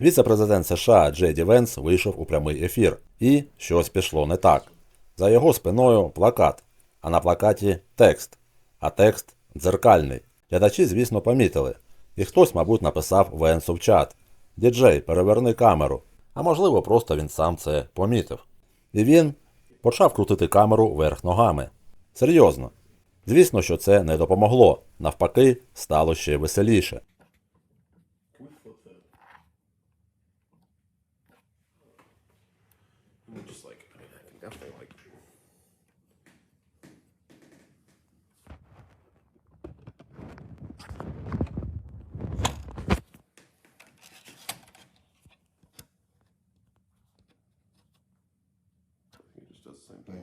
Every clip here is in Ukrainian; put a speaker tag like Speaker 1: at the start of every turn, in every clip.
Speaker 1: Віце-президент США Джей Ді Венс вийшов у прямий ефір, і щось пішло не так. За його спиною плакат, а на плакаті текст, а текст дзеркальний. Глядачі, звісно, помітили. І хтось, мабуть, написав Венсу в чат: Діджей, переверни камеру. А можливо, просто він сам це помітив. І він почав крутити камеру вверх ногами. Серйозно. Звісно, що це не допомогло. Навпаки, стало ще веселіше.
Speaker 2: Definitely like. He just does the same thing.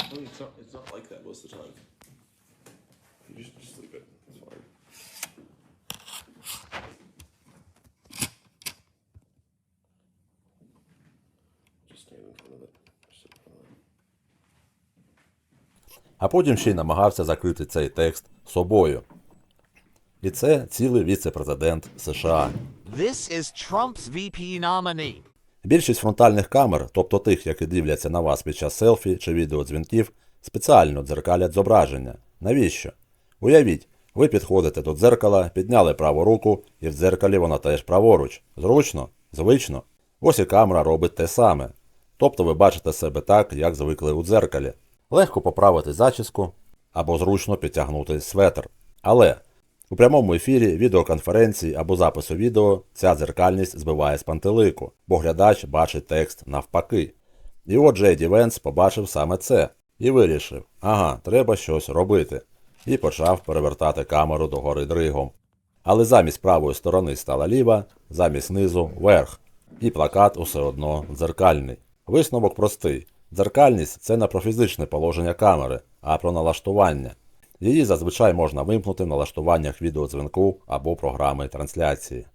Speaker 2: I mean, it's not, it's not like that most of the time.
Speaker 1: А потім ще й намагався закрити цей текст собою. І це цілий віце-президент США.
Speaker 3: This is Trump's VP nominee.
Speaker 1: Більшість фронтальних камер, тобто тих, які дивляться на вас під час селфі чи відеодзвінків, спеціально дзеркалять зображення. Навіщо? Уявіть, ви підходите до дзеркала, підняли праву руку, і в дзеркалі вона теж праворуч. Зручно? Звично? Ось і камера робить те саме. Тобто ви бачите себе так, як звикли у дзеркалі. Легко поправити зачіску або зручно підтягнути светр. Але у прямому ефірі, відеоконференції або запису відео ця дзеркальність збиває з пантелику, бо глядач бачить текст навпаки. І от Джей Ді Венс побачив саме це і вирішив: ага, треба щось робити. І почав перевертати камеру догори дригом. Але замість правої сторони стала ліва, замість низу верх. І плакат усе одно дзеркальний. Висновок простий: дзеркальність це не про фізичне положення камери, а про налаштування. Її зазвичай можна вимкнути в налаштуваннях відеодзвінку або програми трансляції.